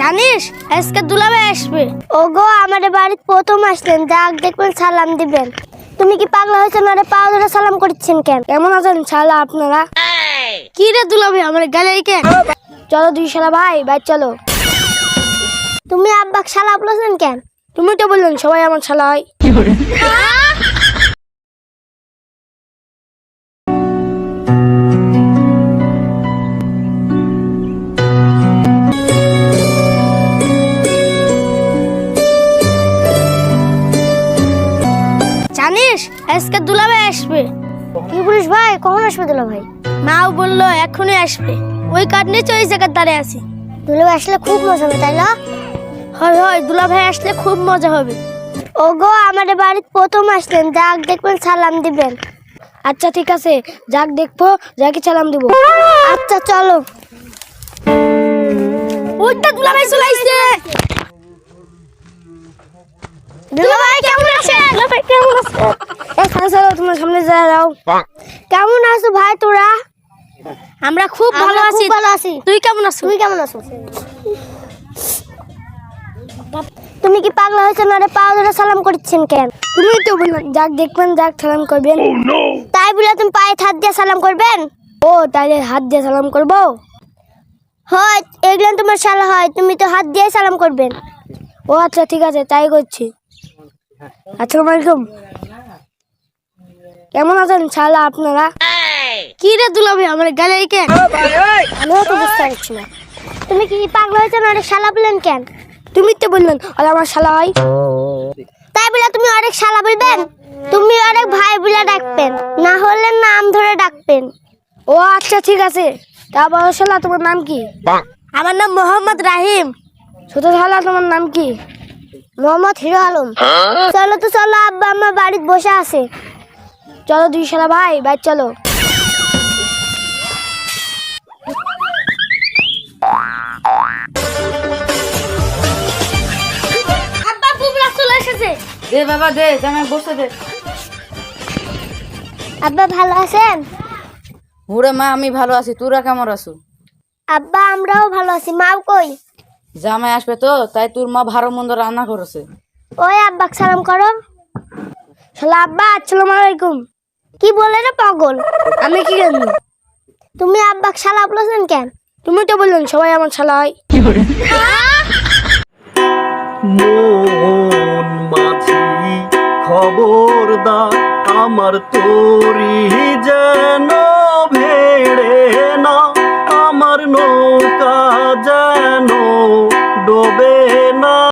জানিস? আজকে দুলাভাই আসবে। ওগো আমাদের বাড়িতে প্রথম আসলেন। যাক দেখবেন সালাম দিবেন। তুমি কি পাগলা হয়েছে? না রে পাও ধরে সালাম করছেন কেন? কেমন আছেন শালা আপনারা? কি রে দুলাভাই আমার গালে কে? চলো দুই শালা ভাই ভাই চলো। তুমি আব্বাক সালাম বলেছেন কেন? তুমি তো বললেন সবাই আমার শালা হয়। জানিস? আজকে দুলাভাই আসবে। কি বলিস ভাই? কখন আসবে দুলা ভাই মাও বলল এখনই আসবে। ওই কাঠ নিচে ওই জায়গার দাঁড়িয়ে আছি। দুলা ভাই আসলে খুব মজা হবে তাই না? হয় হয় দুলাভাই আসলে খুব মজা হবে। ওগো আমাদের বাড়িতে প্রথম আসলেন। যাক দেখবেন সালাম দিবেন। আচ্ছা ঠিক আছে। যাক দেখব যাকে সালাম দিব। আচ্ছা চলো। ওইটা দুলাভাই চলে আসছে। আছেন কেমন আছে? এই চলো তোমার সামনে যা যাও। কেমন আছো ভাই তোরা? আমরা খুব ভালো আছি। ভালো আছি। তুই কেমন আছিস তুমি কেমন আছো? তুমি কি পাগলা হয়েছে না রে? ধরে সালাম করছেন কেন? তুমি তো বললেন যাক দেখবেন যাক সালাম করবেন। তাই বলে তুমি পায়ে হাত দিয়ে সালাম করবেন? ও তাইলে হাত দিয়ে সালাম করব? হয় এগুলো তোমার শালা হয় তুমি তো হাত দিয়ে সালাম করবেন। ও আচ্ছা ঠিক আছে তাই করছি। আসসালামু আলাইকুম কেমন আছেন শালা আপনারা? কি রে দুলাভাই আমার গালে আমিও তো বুঝতে পারছি না। তুমি কি পাগলা হয়েছে না রে শালা বললেন কেন? তুমি তো বললেন আর আমার শালা হয়। তাই বলে তুমি অনেক শালা বলবেন? তুমি অনেক ভাই বলে ডাকবেন। না হলে নাম ধরে ডাকবেন। ও আচ্ছা ঠিক আছে। তা বড় শালা তোমার নাম কি? আমার নাম মোহাম্মদ রাহিম। ছোট শালা তোমার নাম কি? মোহাম্মদ হিরো আলম। চলো তো চলো আব্বা আমার বাড়িতে বসে আছে। চলো দুই শালা ভাই ভাই চলো। আব্বা বুবলা চলে এসেছে। দে বাবা দে জামাই বসে দে। আব্বা ভালো আছেন? ওরে মা আমি ভালো আছি। তোরা কেমন আছো? আব্বা আমরাও ভালো আছি। মাও কই? জামাই আসবে তো তাই তোর মা ভালো মন্দ রান্না করেছে। ওই আব্বাক সালাম করো। শালা আব্বা আসসালামু আলাইকুম। কি বলে রে পাগল? আমি কি জানি? তুমি আব্বাক শালা বলেছেন কেন? তুমি তো বললেন সবাই আমার শালা হয়। মন মাঝি খবরদার আমার তোরি যেন ভেড়ে না আমার নৌকা যেন ডোবে না